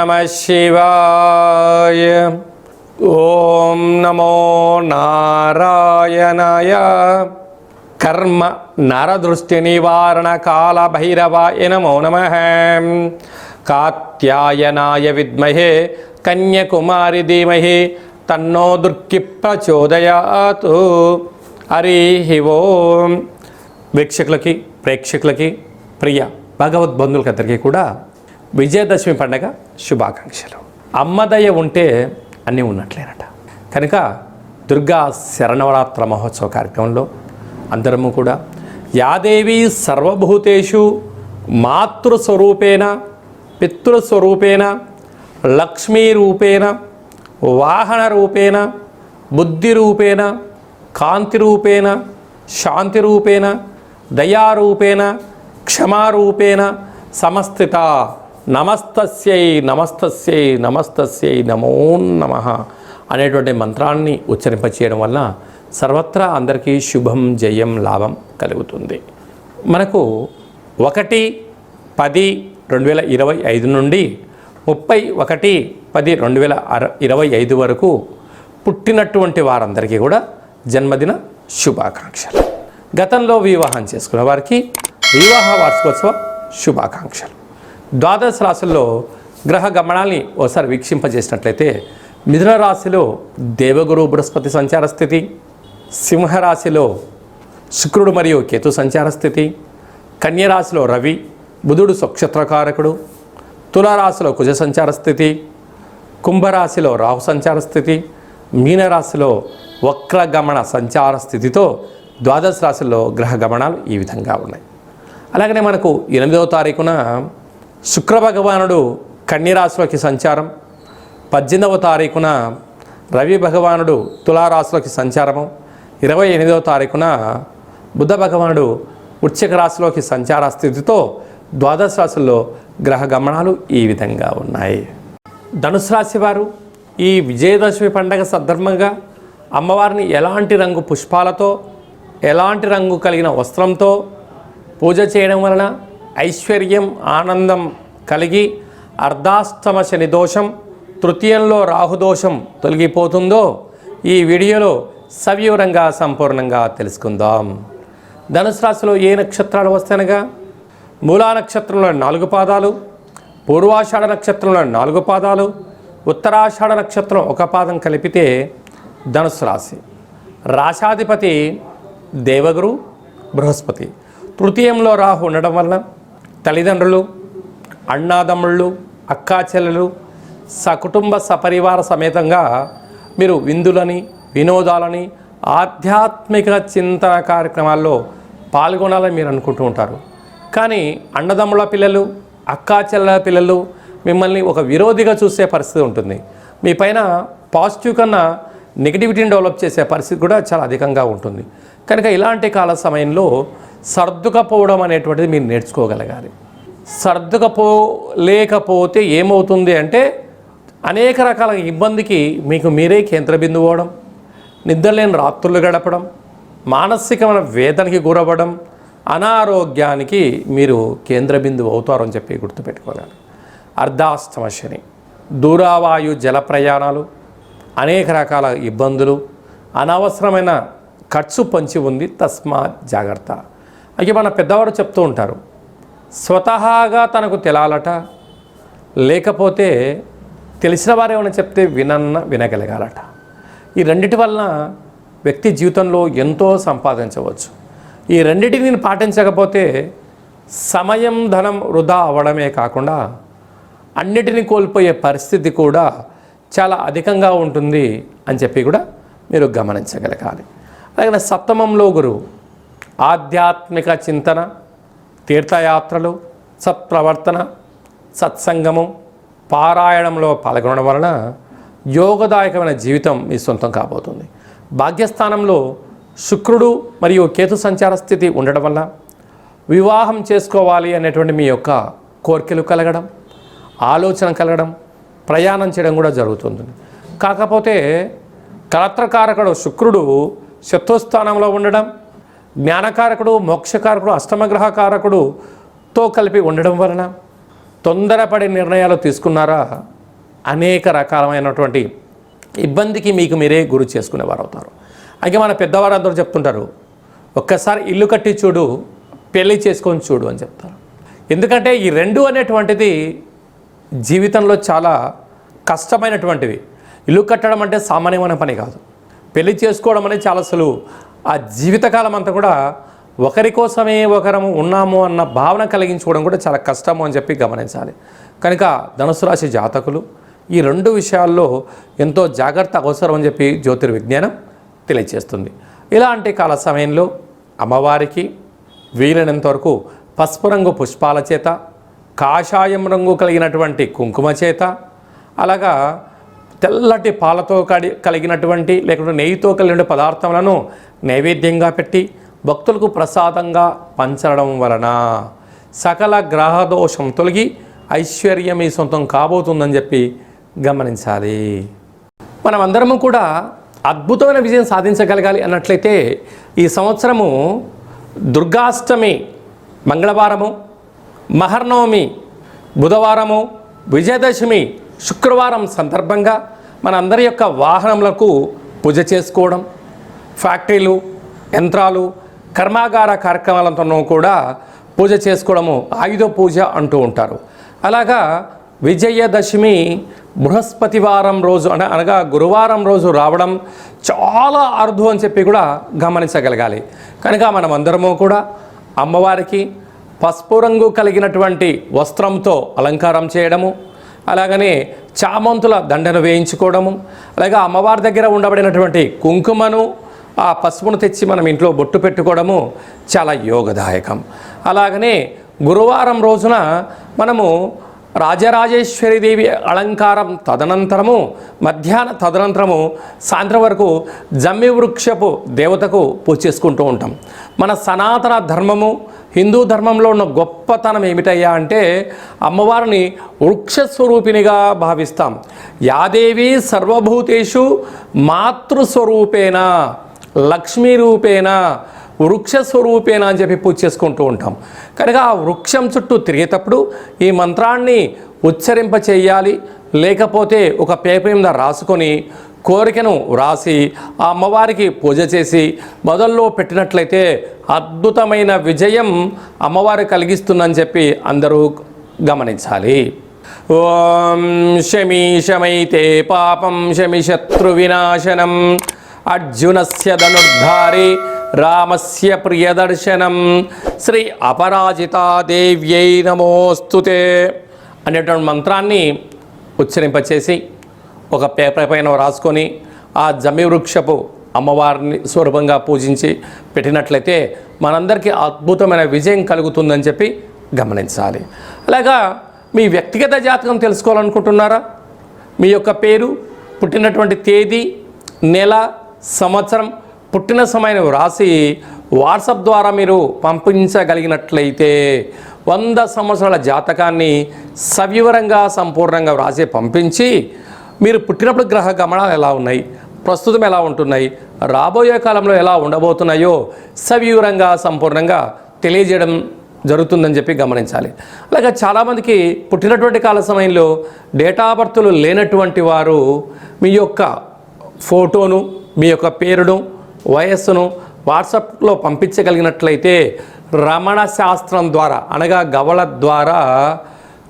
నమ శివాయ ఓం నమో నారాయణయ కర్మ నరదృష్టి నివారణ కాల భైరవాయ నమో నమ కాత్యాయనాయ విద్మహే కన్యకుమారి ధీమహి తన్నో దుర్కి ప్రచోదయాతు హరి ఓం వీక్షకులకి ప్రేక్షకులకి ప్రియ భగవద్బంధువులకి అందరికీ కూడా విజయదశమి పండగ శుభాకాంక్షలు. అమ్మదయ ఉంటే అన్నీ ఉన్నట్లేనట. కనుక దుర్గా శరణవరాత్ర మహోత్సవ కార్యక్రమంలో అందరము కూడా యాదేవి సర్వభూతేషు మాతృస్వరూపేణ పితృస్వరూపేణ లక్ష్మీరూపేణ వాహనరూపేణ బుద్ధిరూపేణ కాంతిరూపేణ శాంతిరూపేణ దయారూపేణ క్షమారూపేణ సమస్థిత నమస్తస్యై నమస్తస్యై నమస్తస్యై నమో నమ అనేటువంటి మంత్రాన్ని ఉచ్చరింపచేయడం వల్ల సర్వత్రా అందరికీ శుభం జయం లాభం కలుగుతుంది. మనకు ఒకటి పది రెండు వేల ఇరవై ఐదు నుండి ముప్పై ఒకటి పది రెండు వేల అర ఇరవై ఐదు వరకు పుట్టినటువంటి వారందరికీ కూడా జన్మదిన శుభాకాంక్షలు. గతంలో వివాహం చేసుకున్న వారికి వివాహ వార్షికోత్సవ శుభాకాంక్షలు. ద్వాదశ రాశుల్లో గ్రహ గమనాల్ని ఓసారి వీక్షింపజేసినట్లయితే మిథున రాశిలో దేవగురు బృహస్పతి సంచార స్థితి సింహరాశిలో శుక్రుడు మరియు కేతు సంచార స్థితి కన్యరాశిలో రవి బుధుడు స్వక్షత్రకారకుడు తులారాశిలో కుజ సంచార స్థితి కుంభరాశిలో రాహు సంచార స్థితి మీనరాశిలో వక్రగమన సంచార స్థితితో ద్వాదశ రాశుల్లో గ్రహ గమనాలు ఈ విధంగా ఉన్నాయి. అలాగనే మనకు ఎనిమిదవ తారీఖున శుక్ర భగవానుడు కన్యరాశిలోకి సంచారం. పద్దెనిమిదవ తారీఖున రవి భగవానుడు తులారాశిలోకి సంచారము. ఇరవై ఎనిమిదవ తారీఖున బుధ భగవానుడు వృశ్చిక రాశిలోకి సంచార స్థితితో ద్వాదశ రాశుల్లో గ్రహ గమనాలు ఈ విధంగా ఉన్నాయి. ధనుసు రాశి వారు ఈ విజయదశమి పండగ సందర్భంగా అమ్మవారిని ఎలాంటి రంగు పుష్పాలతో ఎలాంటి రంగు కలిగిన వస్త్రంతో పూజ చేయడం వలన ఐశ్వర్యం ఆనందం కలిగి అర్ధాస్తమ శని దోషం తృతీయంలో రాహుదోషం తొలగిపోతుందో ఈ వీడియోలో సవివరంగా సంపూర్ణంగా తెలుసుకుందాం. ధనుసు రాశిలో ఏ నక్షత్రాలు వస్తాయనగా? మూలా నక్షత్రంలో నాలుగు పాదాలు పూర్వాషాఢ నక్షత్రంలో నాలుగు పాదాలు ఉత్తరాషాఢ నక్షత్రం ఒక పాదం కలిపితే ధనుసు రాశి. రాశాధిపతి దేవగురు బృహస్పతి. తృతీయంలో రాహు ఉండడం వలన తల్లిదండ్రులు అన్నాదమ్ముళ్ళు అక్కాచెల్లెలు సకుటుంబ సపరివార సమేతంగా మీరు విందులని వినోదాలని ఆధ్యాత్మిక చింతన కార్యక్రమాల్లో పాల్గొనాలని మీరు అనుకుంటూ ఉంటారు. కానీ అన్నదమ్ముల పిల్లలు అక్కాచెల్లెల పిల్లలు మిమ్మల్ని ఒక విరోధిగా చూసే పరిస్థితి ఉంటుంది. మీ పైన పాజిటివ్ కన్నా నెగిటివిటీని డెవలప్ చేసే పరిస్థితి కూడా చాలా అధికంగా ఉంటుంది. కనుక ఇలాంటి కాల సమయంలో సర్దుకపోవడం అనేటువంటిది మీరు నేర్చుకోగలగాలి. సర్దుకపో లేకపోతే ఏమవుతుంది అంటే అనేక రకాల ఇబ్బందికి మీకు మీరే కేంద్ర బిందువు అవడం నిద్రలేని రాత్రులు గడపడం మానసికమైన వేదనకి గురవ్వడం అనారోగ్యానికి మీరు కేంద్ర బిందువు అవుతారని చెప్పి గుర్తుపెట్టుకోవాలి. అర్ధాస్తమ శని దూరావాయు జల ప్రయాణాలు అనేక రకాల ఇబ్బందులు అనవసరమైన ఖర్చు పంచి ఉంది తస్మాత్ జాగ్రత్త. అయితే మన పెద్దవారు చెప్తూ ఉంటారు స్వతహాగా తనకు తెలాలట లేకపోతే తెలిసిన వారు ఏమైనా చెప్తే వినన్న వినగలగాలట. ఈ రెండిటి వలన వ్యక్తి జీవితంలో ఎంతో సంపాదించవచ్చు. ఈ రెండిటిని పాటించకపోతే సమయం ధనం వృధా అవ్వడమే కాకుండా అన్నిటిని కోల్పోయే పరిస్థితి కూడా చాలా అధికంగా ఉంటుంది అని చెప్పి కూడా మీరు గమనించగలగాలి. అలాగే సప్తమంలో గురువు ఆధ్యాత్మిక చింతన తీర్థయాత్రలు సత్ప్రవర్తన సత్సంగము పారాయణంలో పాల్గొనడం వలన యోగదాయకమైన జీవితం మీ సొంతం కాబోతుంది. భాగ్యస్థానంలో శుక్రుడు మరియు కేతు సంచార స్థితి ఉండడం వల్ల వివాహం చేసుకోవాలి అనేటువంటి మీ యొక్క కోరికలు కలగడం ఆలోచన కలగడం ప్రయాణం చేయడం కూడా జరుగుతుంది. కాకపోతే కలత్రకారకుడు శుక్రుడు శత్రుస్థానంలో ఉండడం జ్ఞానకారకుడు మోక్షకారకుడు అష్టమగ్రహకారకుడుతో కలిపి ఉండడం వలన తొందరపడి నిర్ణయాలు తీసుకున్నారా? అనేక రకాలమైనటువంటి ఇబ్బందికి మీకు మీరే గురి చేసుకునేవారు అవుతారు అయితే మన పెద్దవారు అందరూ చెప్తుంటారు ఒక్కసారి ఇల్లు కట్టి చూడు పెళ్ళి చేసుకొని చూడు అని చెప్తారు. ఎందుకంటే ఈ రెండు అనేటువంటిది జీవితంలో చాలా కష్టమైనటువంటివి. ఇల్లు కట్టడం అంటే సామాన్యమైన పని కాదు. పెళ్ళి చేసుకోవడం అనేది చాలా సులువు. ఆ జీవితకాలం అంతా కూడా ఒకరి కోసమే ఒకరము ఉన్నాము అన్న భావన కలిగించుకోవడం కూడా చాలా కష్టము అని చెప్పి గమనించాలి. కనుక ధనుసు రాశి జాతకులు ఈ రెండు విషయాల్లో ఎంతో జాగ్రత్త అవసరం అని చెప్పి జ్యోతిర్విజ్ఞానం తెలియజేస్తుంది ఇలాంటి కాల సమయంలో అమ్మవారికి వీలైనంత వరకు పసుపు రంగు పుష్పాల చేత కాషాయం రంగు కలిగినటువంటి కుంకుమ చేత అలాగా తెల్లటి పాలతో కడి కలిగినటువంటి లేకుంటే నెయ్యితో కలిగిన పదార్థములను నైవేద్యంగా పెట్టి భక్తులకు ప్రసాదంగా పంచడం వలన సకల గ్రహదోషం తొలగి ఐశ్వర్యం ఈ సొంతం కాబోతుందని చెప్పి గమనించాలి. మనమందరము కూడా అద్భుతమైన విజయం సాధించగలగాలి అన్నట్లయితే ఈ సంవత్సరము దుర్గాష్టమి మంగళవారము మహర్నవమి బుధవారము విజయదశమి శుక్రవారం సందర్భంగా మన అందరి యొక్క వాహనములకు పూజ చేసుకోవడం ఫ్యాక్టరీలు యంత్రాలు కర్మాగార కార్యక్రమాలతోనూ కూడా పూజ చేసుకోవడము ఆయుధ పూజ అంటూ ఉంటారు. అలాగా విజయదశమి బృహస్పతివారం రోజు అన అనగా గురువారం రోజు రావడం చాలా అరుదు అని చెప్పి కూడా గమనించగలగాలి. కనుక మనం అందరము కూడా అమ్మవారికి పసుపు రంగు కలిగినటువంటి వస్త్రంతో అలంకారం చేయడము అలాగనే చామంతుల దండను వేయించుకోవడము అలాగే అమ్మవారి దగ్గర ఉండబడినటువంటి కుంకుమను ఆ పసుపును తెచ్చి మనం ఇంట్లో బొట్టు పెట్టుకోవడము చాలా యోగదాయకం. అలాగనే గురువారం రోజున మనము రాజరాజేశ్వరిదేవి అలంకారం తదనంతరము మధ్యాహ్న తదనంతరము సాయంత్రం వరకు జమ్మి వృక్షపు దేవతకు పూజ చేసుకుంటూ ఉంటాం. మన సనాతన ధర్మము హిందూ ధర్మంలో ఉన్న గొప్పతనం ఏమిటయ్యా అంటే అమ్మవారిని వృక్షస్వరూపిణిగా భావిస్తాం. యాదేవి సర్వభూతేషు మాతృస్వరూపేణ లక్ష్మీ రూపేణ వృక్ష స్వరూపేణ అని చెప్పి పూజ చేసుకుంటూ ఉంటాం. కనుక ఆ వృక్షం చుట్టూ తిరిగేటప్పుడు ఈ మంత్రాన్ని ఉచ్చరింప చేయాలి. లేకపోతే ఒక పేపర్ మీద రాసుకొని కోరికను వ్రాసి ఆ అమ్మవారికి పూజ చేసి మొదల్లో పెట్టినట్లయితే అద్భుతమైన విజయం అమ్మవారు కలిగిస్తుందని చెప్పి అందరూ గమనించాలి. ఓం శమి శమైతే పాపం శమి శత్రు వినాశనం అర్జునస్య ధనుర్ధారి రామస్య ప్రియదర్శనం శ్రీ అపరాజితాదేవ్యై నమోస్తుతే అనేటువంటి మంత్రాన్ని ఉచ్చరింపచేసి ఒక పేపర్ పైన రాసుకొని ఆ జమి వృక్షపు అమ్మవారిని స్వరూపంగా పూజించి పెట్టినట్లయితే మనందరికీ అద్భుతమైన విజయం కలుగుతుందని చెప్పి గమనించాలి. అలాగా మీ వ్యక్తిగత జాతకం తెలుసుకోవాలనుకుంటున్నారా? మీ యొక్క పేరు పుట్టినటువంటి తేదీ నెల సంవత్సరం పుట్టిన సమయం రాసి వాట్సాప్ ద్వారా మీరు పంపించగలిగినట్లయితే వంద సంవత్సరాల జాతకాన్ని సవివరంగా సంపూర్ణంగా వ్రాసి పంపించి మీరు పుట్టినప్పుడు గ్రహ గమనాలు ఎలా ఉన్నాయి ప్రస్తుతం ఎలా ఉంటున్నాయి రాబోయే కాలంలో ఎలా ఉండబోతున్నాయో సవివరంగా సంపూర్ణంగా తెలియజేయడం జరుగుతుందని చెప్పి గమనించాలి. అలాగే చాలామందికి పుట్టినటువంటి కాల సమయంలో డేటా బర్త్లు లేనటువంటి వారు మీ యొక్క ఫోటోను మీ యొక్క పేరును వయస్సును వాట్సాప్లో పంపించగలిగినట్లయితే రమణ శాస్త్రం ద్వారా అనగా గవళ ద్వారా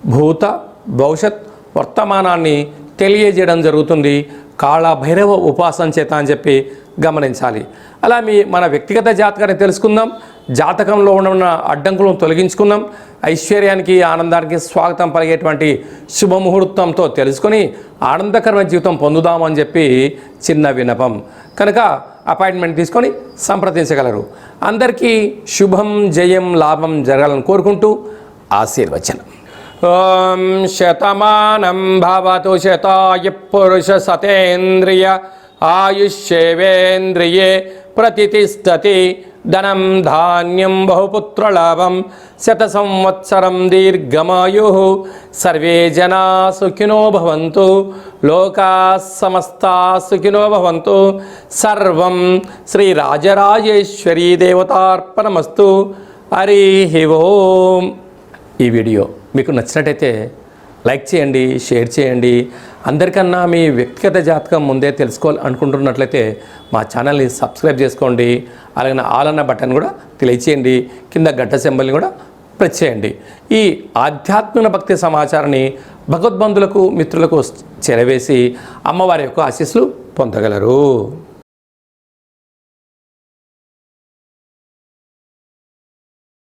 భూత భవిష్యత్ వర్తమానాన్ని తెలియజేయడం జరుగుతుంది. కాళ భైరవ ఉపాసన చేత అని చెప్పి గమనించాలి. అలా మీ మన వ్యక్తిగత జాతకాన్ని తెలుసుకుందాం. జాతకంలో ఉన్న అడ్డంకులను తొలగించుకుందాం ఐశ్వర్యానికి ఆనందానికి స్వాగతం పలిగేటువంటి శుభముహూర్తంతో తెలుసుకొని ఆనందకరమైన జీవితం పొందుదామని చెప్పి చిన్న వినపం కనుక అపాయింట్మెంట్ తీసుకొని సంప్రదించగలరు. అందరికీ శుభం జయం లాభం జరగాలని కోరుకుంటూ ఆశీర్వచనం. ఓం శతమానం భవతు శతాయ పురుష సతేంద్రియ ఆయుష్యేవేంద్రియే ప్రతిష్టతి ధనం ధాన్యం బహుపుత్రలాభం శత సంవత్సరం దీర్ఘమాయు. సర్వే జనా సుఖినో భవంతు లోకా సమస్తా సుఖినో భవంతు. సర్వం శ్రీ రాజరాజేశ్వరీ దేవతార్పణమస్తు. హరి ఓం. ఈ వీడియో మీకు నచ్చినట్టయితే లైక్ చేయండి షేర్ చేయండి. అందరికన్నా మీ వ్యక్తిగత జాతకం ముందే తెలుసుకోవాలి అనుకుంటున్నట్లయితే మా ఛానల్ని సబ్స్క్రైబ్ చేసుకోండి. అలాగే ఆల్ అన్న బటన్ కూడా తెలియచేయండి. కింద గడ్డ సింబల్ని కూడా ప్రెస్ చేయండి. ఈ ఆధ్యాత్మిక భక్తి సమాచారాన్ని భగవద్బంధులకు మిత్రులకు చేరవేసి అమ్మవారి యొక్క ఆశీస్సులు పొందగలరు.